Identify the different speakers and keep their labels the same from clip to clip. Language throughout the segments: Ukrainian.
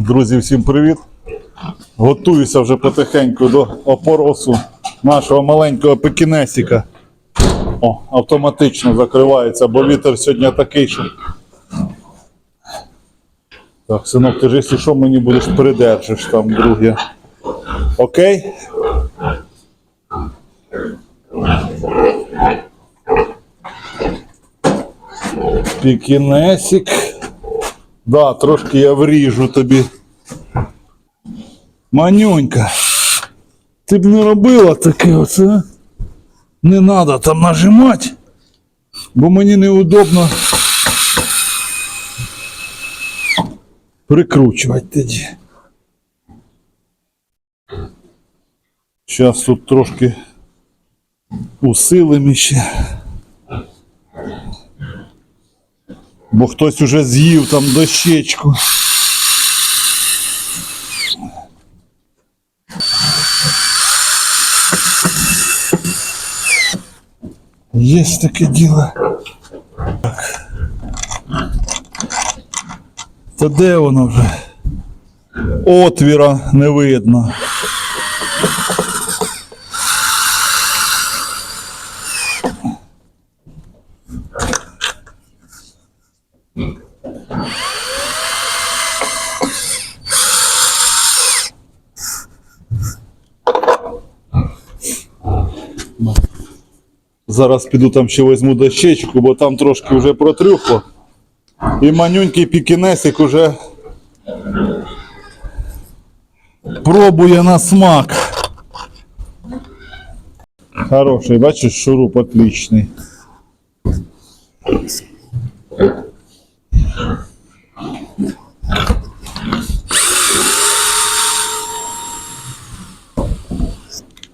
Speaker 1: Друзі, всім привіт! Готуюся вже потихеньку до опоросу нашого маленького пекінесіка. О, автоматично закривається, бо вітер сьогодні такий, що. Так, синок, ти ж якщо що мені будеш придержиш там, друге. Окей? Пікінесік. Да, трошки я вріжу тобі. Манюнька. Ти б не робила таке оце. Не треба там нажимати, бо мені неудобно прикручувати тоді. Зараз тут трошки усилимо ще. Бо хтось уже з'їв там дощечку. Є таке діло. Так. Та де воно вже? Отвіра не видно. Зараз піду там ще візьму дощечку, бо там трошки вже протрюхло. І манюнький пікінесик уже пробує на смак. Хороший, бачиш, шуруп отличний.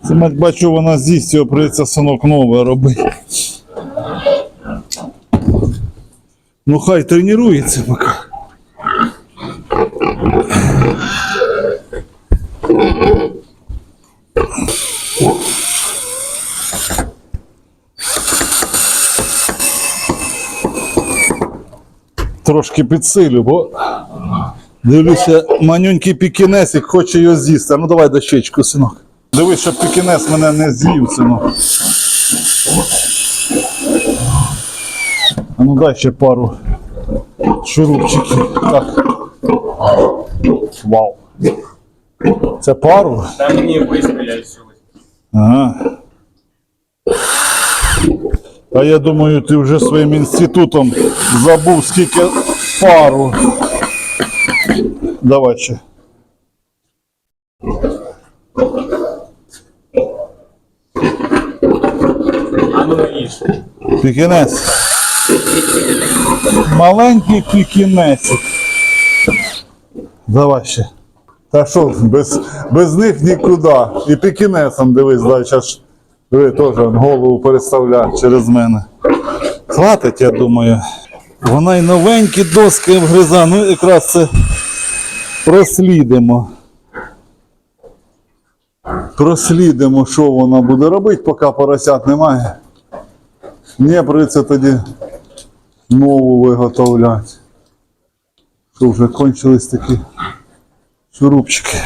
Speaker 1: Це мать бачу, вона з'їсть його прийдеться синок нове робити. Ну хай тренується поки. Трошки підсилю, бо дивлюся, манюнький пікінесик хоче його з'їсти. Ну давай дощечку, синок. Дивись, щоб пікінес мене не з'їв, синок. А ну дай ще пару шурупчиків. Так. Вау. Це пару?
Speaker 2: Та мені вистріляють сьогодні.
Speaker 1: Ага. А я думаю, ти вже своїм інститутом забув скільки пару. Давай ще.
Speaker 2: А ну їж.
Speaker 1: Пікінець. Маленький пікінесик. Давай ще. Та що, без, без них нікуди. І пікінесом дивись, дай зараз. Диви, теж голову переставляє через мене. Хватить, я думаю. Вона й новенькі доски вгриза. Ну якраз це прослідимо. Прослідимо, що вона буде робити, поки поросят немає. Мені прийдеться тоді нову виготовляти. Що вже кончились такі шурупчики.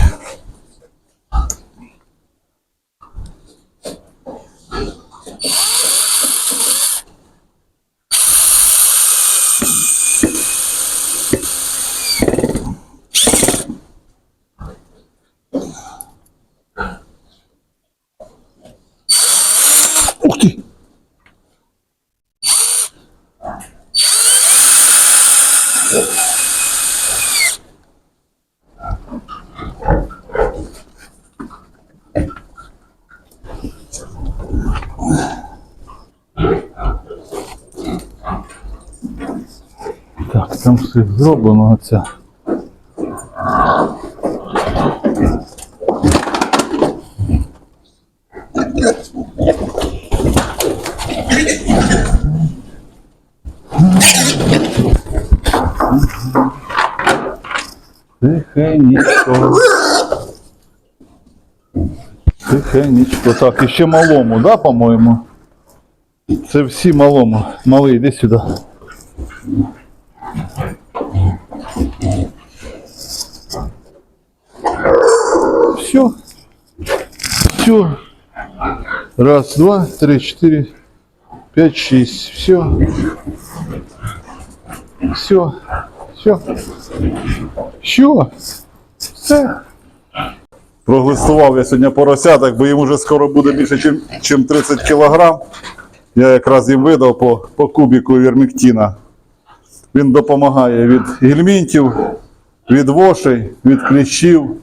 Speaker 1: Там все зроблено оця. Тихенечко. Тихенечко. Так, і ще малому, да, по-моєму? Це всі малому. Малий, іди сюди. Все. Все. Раз, два, три, четыре, пять, шесть. Все. Все. Все. Все. Все. Проглистував я сьогодні поросяток, бо їм уже скоро буде більше, ніж 30 кілограм. Я якраз їм видав по, по кубіку вірміктіна. Він допомагає від гельмінтів, від вошей, від кліщів.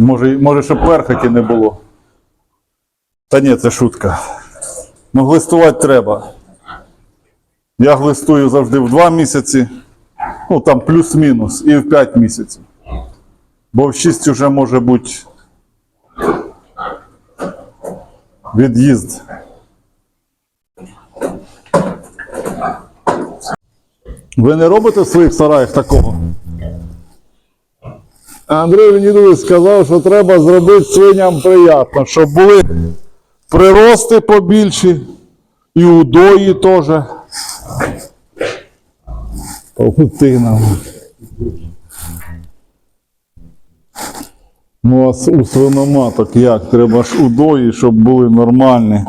Speaker 1: Може, може, щоб перхоті не було. Та ні, це шутка. Ну, глистувати треба. Я глистую завжди в 2 місяці, ну там плюс-мінус, і в 5 місяців. Бо в 6 вже може бути від'їзд. Ви не робите в своїх сараях такого? Андрій Леонідович сказав, що треба зробити свиням приємно, щоб були прирости побільші і удої теж. Павутина. Ну, а у свиноматок як? Треба ж удої, щоб були нормальні.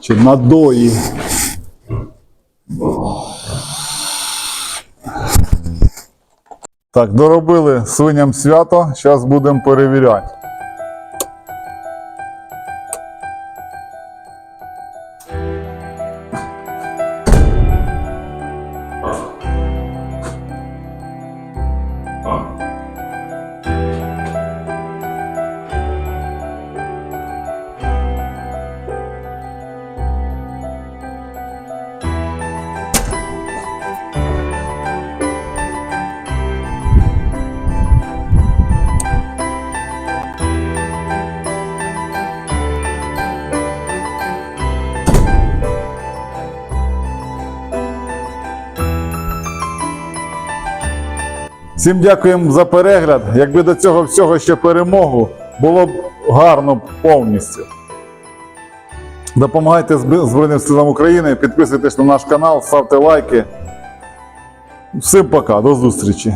Speaker 1: Чи надої. Так, доробили свиням свято, зараз будемо перевіряти. Всім дякуємо за перегляд. Якби до цього всього ще перемогу, було б гарно повністю. Допомагайте Збройним силам України, підписуйтесь на наш канал, ставте лайки. Всім пока, до зустрічі.